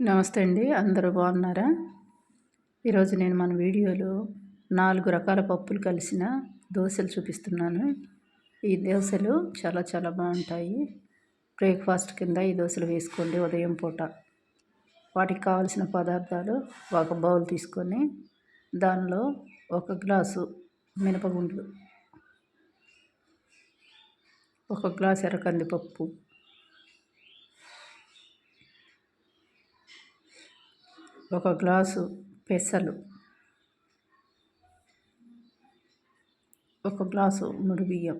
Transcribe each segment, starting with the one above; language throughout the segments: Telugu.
నమస్తే అండి అందరూ బాగున్నారా? ఈరోజు నేను మన వీడియోలో నాలుగు రకాల పప్పులు కలిసిన దోశలు చూపిస్తున్నాను. ఈ దోశలు చాలా చాలా బాగుంటాయి. బ్రేక్ఫాస్ట్ కింద ఈ దోశలు వేసుకోండి ఉదయం పూట. వాటికి కావాల్సిన పదార్థాలు ఒక బౌల్ తీసుకొని దానిలో ఒక గ్లాసు మినపగుండ్లు ఒక గ్లాస్ ఎర్రకందిపప్పు ఒక గ్లాసు పెసలు. ఒక గ్లాసు ముడి బియ్యం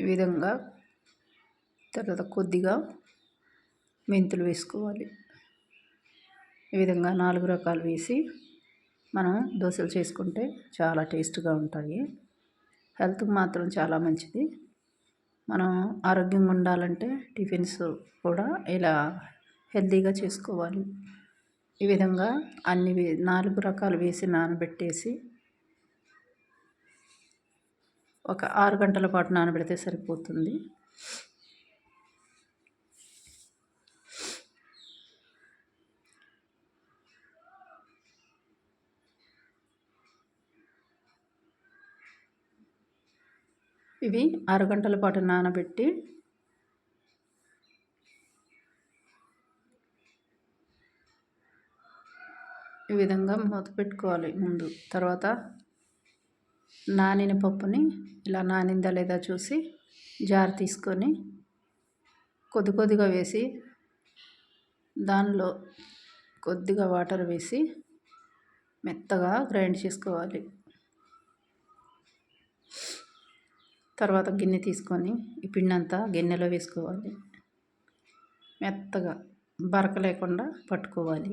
ఈ విధంగా తర్వాత కొద్దిగా మెంతులు వేసుకోవాలి. ఈ విధంగా నాలుగు రకాలు వేసి మనం దోశలు చేసుకుంటే చాలా టేస్ట్గా ఉంటాయి. హెల్త్కి మాత్రం చాలా మంచిది. మనం ఆరోగ్యంగా ఉండాలంటే టిఫిన్స్ కూడా ఇలా హెల్తీగా చేసుకోవాలి. ఈ విధంగా అన్ని నాలుగు రకాలు వేసి నానబెట్టేసి ఒక ఆరు గంటల పాటు నానబెడితే సరిపోతుంది. ఇవి ఆరు గంటల పాటు నానబెట్టి ఈ విధంగా మూత పెట్టుకోవాలి ముందు. తర్వాత నానిన పప్పుని ఇలా నానిందా లేదా చూసి జార్ తీసుకొని కొద్ది కొద్దిగా వేసి దానిలో కొద్దిగా వాటర్ వేసి మెత్తగా గ్రైండ్ చేసుకోవాలి. తర్వాత గిన్నె తీసుకొని ఈ పిండి అంతా గిన్నెలో వేసుకోవాలి. మెత్తగా బరక లేకుండా పట్టుకోవాలి.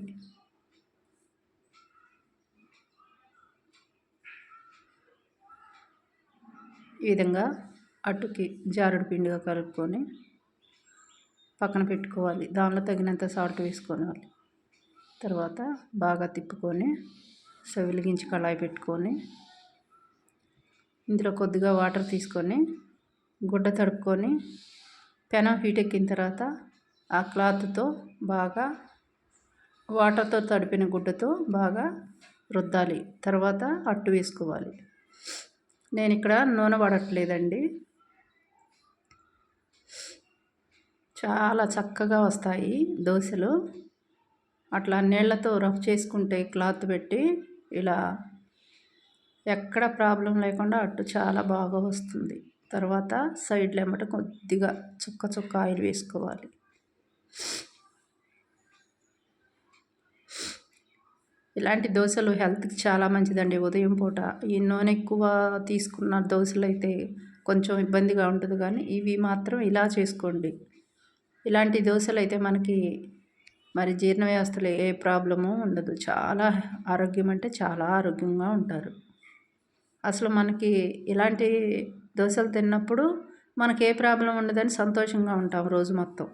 ఈ విధంగా అట్టుకి జారుడు పిండిగా కలుపుకొని పక్కన పెట్టుకోవాలి. దానిలో తగినంత సాల్ట్ వేసుకోవాలి. తర్వాత బాగా తిప్పుకొని సవిలిగించి వెలిగించి కళాయి పెట్టుకొని ఇందులో కొద్దిగా వాటర్ తీసుకొని గుడ్డ తడుపుకొని పెనం హీట్ ఎక్కిన తర్వాత ఆ క్లాత్తో బాగా వాటర్తో తడిపిన గుడ్డతో బాగా రుద్దాలి. తర్వాత అట్టు వేసుకోవాలి. నేను ఇక్కడ నూనె పడట్లేదండి చాలా చక్కగా వస్తాయి దోశలు. అట్లా నీళ్ళతో రఫ్ చేసుకుంటే క్లాత్ పెట్టి ఇలా ఎక్కడ ప్రాబ్లం లేకుండా అట్టు చాలా బాగా వస్తుంది. తర్వాత సైడ్లో ఏమంటే కొద్దిగా చుక్క చుక్క ఆయిల్ వేసుకోవాలి. ఇలాంటి దోశలు హెల్త్కి చాలా మంచిదండి ఉదయం పూట. ఈ నూనె ఎక్కువ తీసుకున్న దోశలు అయితే కొంచెం ఇబ్బందిగా ఉంటుంది కానీ ఇవి మాత్రం ఇలా చేసుకోండి. ఇలాంటి దోశలు అయితే మనకి మరి జీర్ణ వ్యవస్థలో ఏ ప్రాబ్లము ఉండదు. చాలా ఆరోగ్యం అంటే చాలా ఆరోగ్యంగా ఉంటారు. అసలు మనకి ఇలాంటి దోశలు తిన్నప్పుడు మనకి ఏ ప్రాబ్లం ఉండదని సంతోషంగా ఉంటాం రోజు మొత్తం.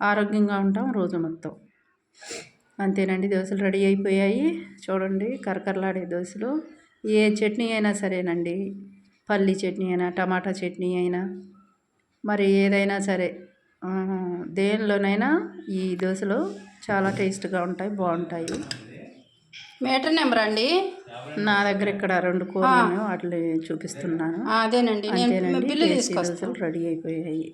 ఆరోగ్యంగా ఉంటాం రోజు మొత్తం. అంతేనండి దోశలు రెడీ అయిపోయాయి. చూడండి కరకరలాడే దోశలు. ఏ చట్నీ అయినా సరేనండి. పల్లి చట్నీ అయినా టమాటా చట్నీ అయినా మరి ఏదైనా సరే. దేనిలోనైనా ఈ దోశలు చాలా టేస్ట్గా ఉంటాయి బాగుంటాయి. మీటర్ నెంబర్ అండి? నా దగ్గర ఇక్కడ రెండు కూరలు వాటిని చూపిస్తున్నాను. అదేనండి. బిల్లు తీసుకొస్తాను. రెడీ అయిపోయాయి.